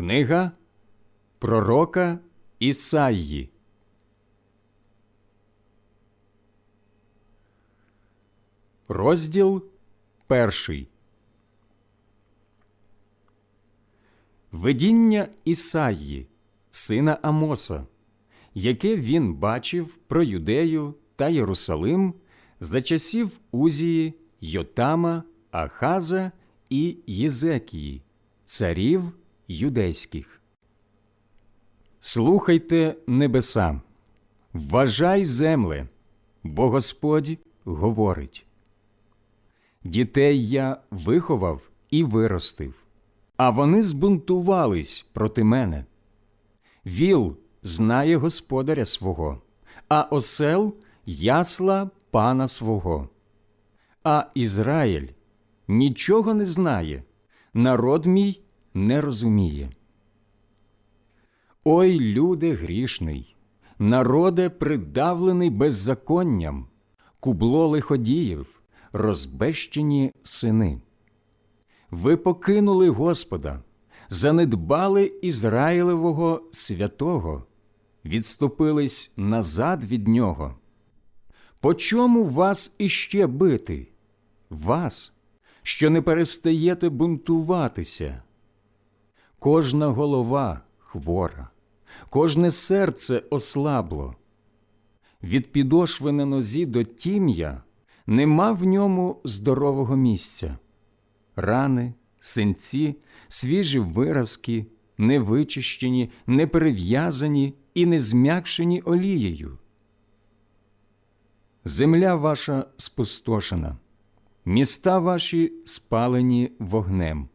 Книга Пророка Ісаї. Розділ перший. Видіння Ісаї, сина Амоса, яке він бачив про Юдею та Єрусалим за часів Узії, Йотама, Ахаза і Єзекії, царів юдейських. Слухайте небеса, вважай земле, бо Господь говорить. Дітей я виховав і виростив, а вони збунтувались проти мене. Віл знає господаря свого, а осел ясла пана свого. А Ізраїль нічого не знає, народ мій не розуміє. Ой, люде грішний, народе придавлений беззаконням, кубло лиходіїв, розбещені сини. Ви покинули Господа, занедбали Ізраїлевого святого, відступились назад від нього. По чому вас іще бити? Вас, що не перестаєте бунтуватися? Кожна голова хвора, кожне серце ослабло. Від підошви на нозі до тім'я нема в ньому здорового місця. Рани, синці, свіжі виразки, невичищені, не перев'язані і не зм'якшені олією. Земля ваша спустошена, міста ваші спалені вогнем,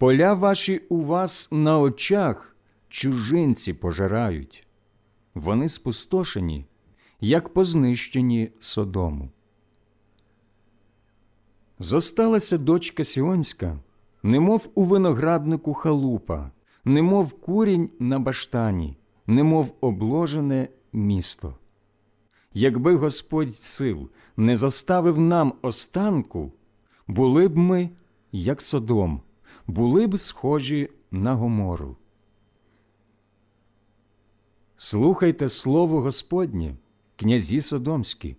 поля ваші у вас на очах чужинці пожирають, вони спустошені, як познищені содому. Зосталася дочка Сіонська, немов у винограднику халупа, немов курінь на баштані, немов обложене місто. Якби Господь сил не заставив нам останку, були б ми, як содом, були б схожі на Гомору. Слухайте слово Господнє, князі Содомські,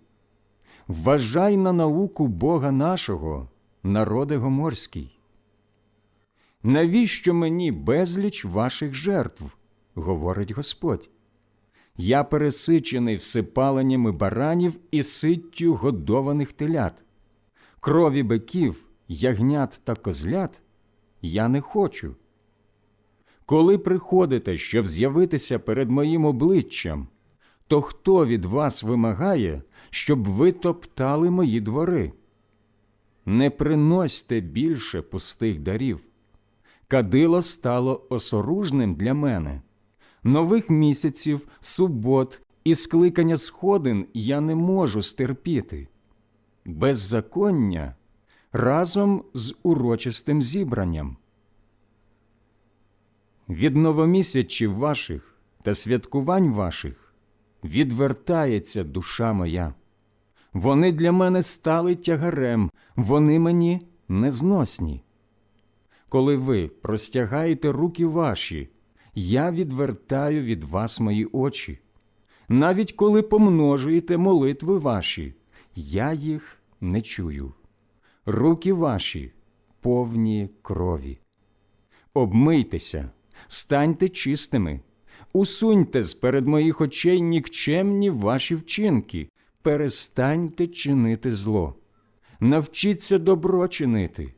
вважай на науку Бога нашого, народе гоморський. Навіщо мені безліч ваших жертв? говорить Господь. Я пересичений всипаленнями баранів і ситтю годованих телят, крові биків, ягнят та козлят я не хочу. Коли приходите, щоб з'явитися перед моїм обличчям, то хто від вас вимагає, щоб ви топтали мої двори? Не приносьте більше пустих дарів. Кадило стало осоружним для мене. Нових місяців, субот і скликання сходин я не можу стерпіти. Беззаконня разом з урочистим зібранням. Від новомісячів ваших та святкувань ваших відвертається душа моя. Вони для мене стали тягарем, вони мені незносні. Коли ви простягаєте руки ваші, я відвертаю від вас мої очі. Навіть коли помножуєте молитви ваші, я їх не чую. Руки ваші повні крові. Обмийтеся станьте чистими, усуньте з перед моїх очей нікчемні ваші вчинки, перестаньте чинити зло, навчіться добро чинити,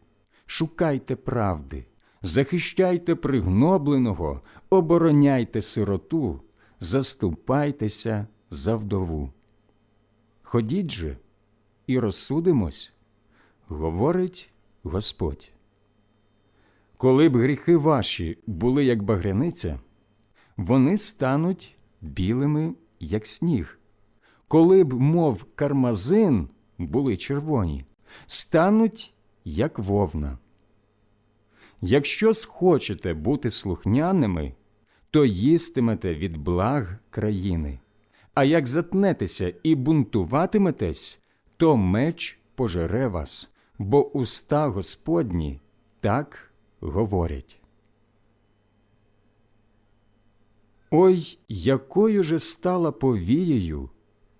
шукайте правди, захищайте пригнобленого, обороняйте сироту, заступайтеся за вдову. Ходіть же і розсудимось, говорить Господь. Коли б гріхи ваші були як багряниця, вони стануть білими, як сніг. Коли б, мов кармазин, були червоні, стануть, як вовна. Якщо схочете бути слухняними, то їстимете від благ країни, а як затнетеся і бунтуватиметесь, то меч пожере вас, бо уста Господні так говорять. Ой, якою же стала повією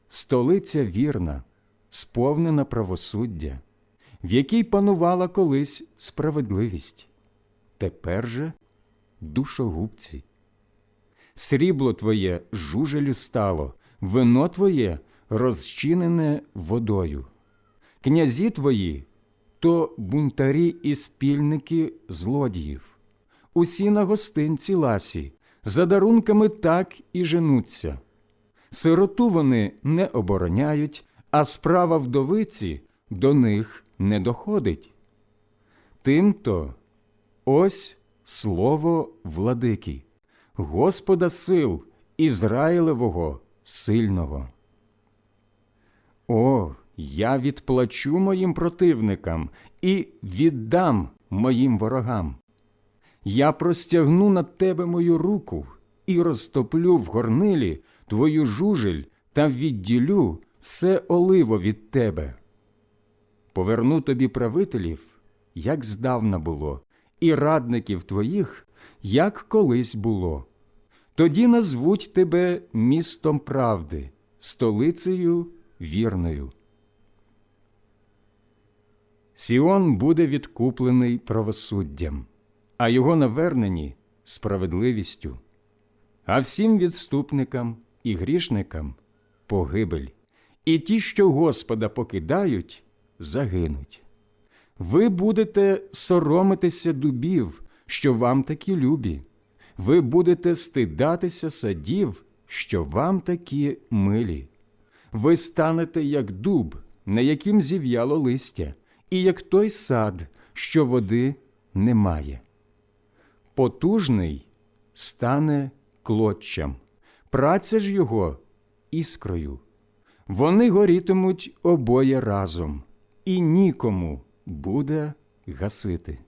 столиця вірна, сповнена правосуддя, в якій панувала колись справедливість, тепер же душогубці. Срібло твоє жужелю стало, вино твоє розчинене водою. Князі твої то бунтарі і спільники злодіїв. Усі на гостинці ласі, за дарунками так і женуться. Сироту вони не обороняють, а справа вдовиці до них не доходить. Тимто ось слово владики, Господа сил, Ізраїлевого сильного. Я відплачу моїм противникам і віддам моїм ворогам. Я простягну над тебе мою руку і розтоплю в горнилі твою жужель та відділю все оливо від тебе. Поверну тобі правителів, як здавна було, і радників твоїх, як колись було. Тоді назвуть тебе містом правди, столицею вірною. Сіон буде відкуплений правосуддям, а його навернені справедливістю, а всім відступникам і грішникам погибель, і ті, що Господа покидають, загинуть. Ви будете соромитися дубів, що вам такі любі, ви будете стидатися садів, що вам такі милі. Ви станете як дуб, на яким зів'яло листя, і як той сад, що води немає. Потужний стане клоччям, праця ж його іскрою. Вони горітимуть обоє разом, і нікому буде гасити.